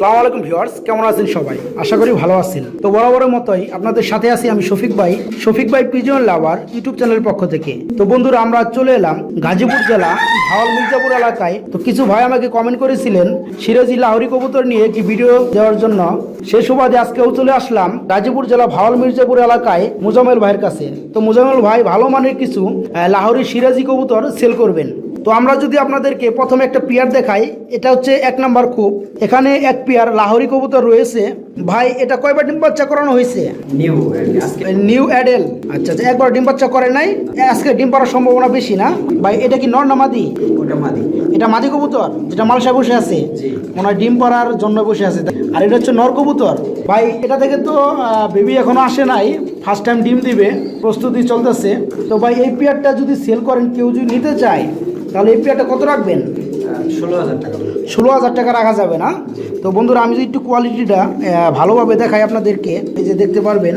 সালাম আলাইকুম ভিউয়ার্স, কেমন আছেন সবাই? আশা করি ভালো আছেন। তো বরাবরের মতোই আপনাদের সাথে আছি আমি শফিক ভাই। শফিক ভাই পিজন লাভার ইউটিউব চ্যানেলের পক্ষ থেকে। তো বন্ধুরা, আমরা চলে এলাম গাজীপুর জেলা ভাওয়াল মির্জাপুর এলাকায়। তো কিছু ভাই আমাকে কমেন্ট করেছিলেন, সিরাজি লাহরি কবুতর নিয়ে একটি ভিডিও দেওয়ার জন্য। সেই সুবাদে আজকেও চলে আসলাম গাজীপুর জেলা ভাওয়াল মির্জাপুর এলাকায় মুজামেল ভাইয়ের কাছে। তো মুজামেল ভাই, ভালো মানের কিছু লাহোরি সিরাজি কবুতর সেল করবেন। তো আমরা যদি আপনাদেরকে প্রথমে একটা পেয়ার দেখাই এটা হচ্ছে এক নাম্বার কূপ। এখানে এক পেয়ার লাহোরি কবুতর রয়েছে। ভাই এটা কয়বার ডিম বাচ্চা করানো হয়েছে? নিউ নিউ অ্যাডেল। আচ্ছা আচ্ছা একবার ডিম বাচ্চা করে নাই। আজকে ডিম পাড়ার সম্ভাবনা বেশি না? ভাই এটা কি নর না মাদি? ওটা মাদি। এটা মাদি কবুতর যেটা মালসা বসে আছে? হয় ডিম পাড়ার জন্য বসে আছে। আর এটা হচ্ছে নর কবুতর। ভাই এটা থেকে তো বেবি এখনও আসে নাই। ফার্স্ট টাইম ডিম দিবে। প্রস্তুতি চলতেছে। তো ভাই এই পেয়ারটা যদি সেল করেন কেউ যদি নিতে চায় তাহলে এই পেয়ারটা কত রাখবেন? ষোলো হাজার টাকা। ষোলো হাজার টাকা রাখা যাবে না? তো বন্ধুরা আমি যদি একটু কোয়ালিটিটা ভালোভাবে দেখাই আপনাদেরকে এই যে দেখতে পারবেন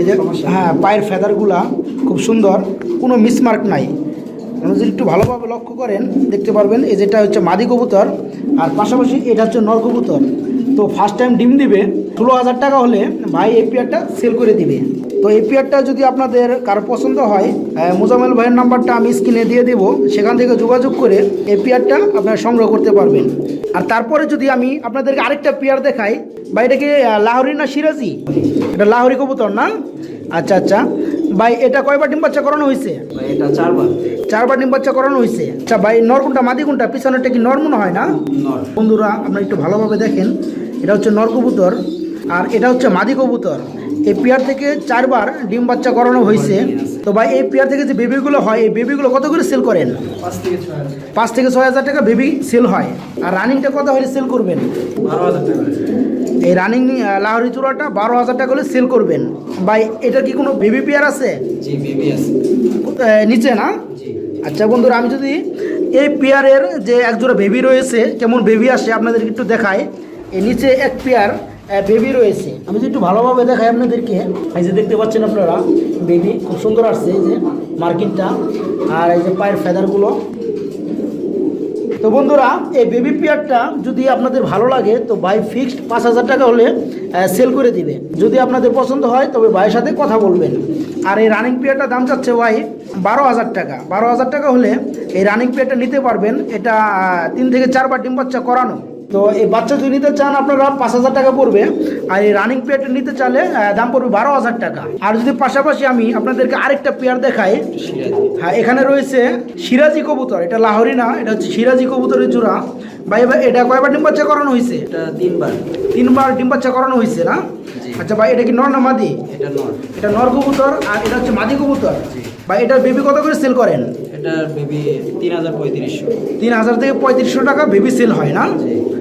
এই যে হ্যাঁ পায়ের ফেদারগুলা খুব সুন্দর কোনো মিসমার্ক নাই। আপনি যদি একটু ভালোভাবে লক্ষ্য করেন দেখতে পারবেন এই যেটা হচ্ছে মাদি কবুতর আর পাশাপাশি এটা হচ্ছে নর কবুতর। তো ফার্স্ট টাইম ডিম দিবে ষোলো হাজার টাকা হলে ভাই এই পেয়ারটা সেল করে দিবে। তো এই পেয়ারটা যদি আপনাদের কারও পছন্দ হয় মোজামেল ভাইয়ের নাম্বারটা আমি স্ক্রিনে দিয়ে দেবো। সেখান থেকে যোগাযোগ করে এই পেয়ারটা আপনারা সংগ্রহ করতে পারবেন। আর তারপরে যদি আমি আপনাদেরকে আরেকটা পেয়ার দেখাই বা এটা কি লাহোরি না সিরাজি? এটা লাহোরি কবুতর না? আচ্ছা আচ্ছা। ভাই এটা কয়বার ডিম বাচ্চা করানো হয়েছে? এটা চারবার। চারবার ডিম বাচ্চা করানো হয়েছে। আচ্ছা ভাই নর কোনটা মাদি কোনটা? পিছনেরটা কি নর মনে হয় না? বন্ধুরা আপনারা একটু ভালোভাবে দেখেন। এটা হচ্ছে নর কবুতর আর এটা হচ্ছে মাদি কবুতর। এই পেয়ার থেকে চারবার ডিম বাচ্চা করানো হয়েছে। তো ভাই এই পেয়ার থেকে যে বেবিগুলো হয় এই বেবিগুলো কত করে সেল করেন? পাঁচ থেকে ছয় হাজার টাকা বেবি সেল হয়। আর রানিংটা কত হলে সেল করবেন? এই রানিং লাহরি চূড়াটা বারো হাজার টাকা হলে সেল করবেন। ভাই এটা কি কোনো বেবি পেয়ার আছে? বেবি আছে। নিচে না? আচ্ছা বন্ধুরা আমি যদি এই পেয়ারের যে একজোড়া বেবি রয়েছে কেমন বেবি আসে আপনাদের একটু দেখায় এই নিচে এক পেয়ার বেবি রয়েছে। আমি যদি একটু ভালোভাবে দেখাই আপনাদেরকে, এই যে দেখতে পাচ্ছেন আপনারা বেবি খুব সুন্দর আসছে, এই যে মার্কিনটা, আর এই যে পায়ের ফেদারগুলো তো বন্ধুরা, এই বেবি পেয়ারটা যদি আপনাদের ভালো লাগে, তো বাই ফিক্সড পাঁচ হাজার টাকা হলে সেল করে দিবে। যদি আপনাদের পছন্দ হয়, তবে ভাইয়ের সাথে কথা বলবেন। আর এই রানিং পেয়ারটা দাম চাচ্ছে ভাই বারো হাজার টাকা। বারো হাজার টাকা হলে এই রানিং পেয়ারটা নিতে পারবেন। এটা তিন থেকে চারবার ডিম বাচ্চা করানো। তো এই বাচ্চা যদি নিতে চান আপনারা পাঁচ হাজার টাকা পড়বে। আর এই রানিং পেয়ারটা নিতে চাইলে আহ, দাম পড়বে বারো হাজার টাকা। আর যদি পাশাপাশি আমি আপনাদেরকে আরেকটা পেয়ার দেখাই। হ্যাঁ এখানে রয়েছে সিরাজি কবুতর। এটা লাহোরি না এটা হচ্ছে সিরাজি কবুতরের জোড়া। ভাই ভাই এটা কয়বার ডিম বাচ্চা করানো হয়েছে? এটা তিনবার। তিনবার ডিম বাচ্চা করানো হয়েছে না? আচ্ছা ভাই এটা কি নর না মাদি? এটা নর। এটা নর কবুতর আর এটা হচ্ছে মাদি কবুতর? ভাই এটার বেবি কত করে সেল করেন? এটা বেবি তিন হাজার পঁয়ত্রিশশো। তিন হাজার থেকে পঁয়ত্রিশশো টাকা বেবি সেল হয় না।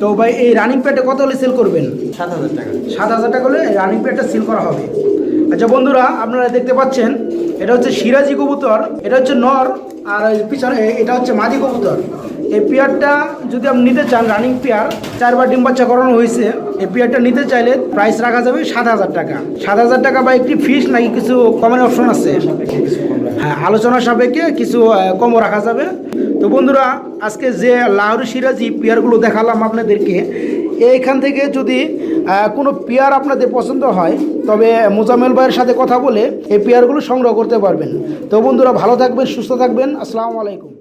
তো ভাই এই রানিং প্যাডে কত হলে সেল করবেন? সাত হাজার টাকা। সাত হাজার টাকা হলে রানিং প্যাডটা সেল করা হবে। আচ্ছা বন্ধুরা আপনারা দেখতে পাচ্ছেন এটা হচ্ছে সিরাজি কবুতর এটা হচ্ছে নর আর পিছনে এটা হচ্ছে মাদি কবুতর। এই পেয়ারটা যদি আপনি নিতে চান রানিং পেয়ার চারবার ডিম বাচ্চা করানো হয়েছে এই পেয়ারটা নিতে চাইলে প্রাইস রাখা যাবে সাত হাজার টাকা। সাত হাজার টাকা বা একটি ফিস নাকি কিছু কমের অপশন আছে? হ্যাঁ আলোচনা সাপেক্ষে কিছু কমও রাখা যাবে। তো বন্ধুরা, আজকে যে লাহরু সিরাজি পেয়ারগুলো দেখালাম আপনাদেরকে, এইখান থেকে যদি কোনো পেয়ার আপনাদের পছন্দ হয়, তবে মোজামেল ভাইয়ের সাথে কথা বলে এই পেয়ারগুলো সংগ্রহ করতে পারবেন। তো বন্ধুরা, ভালো থাকবেন, সুস্থ থাকবেন। আসসালামু আলাইকুম।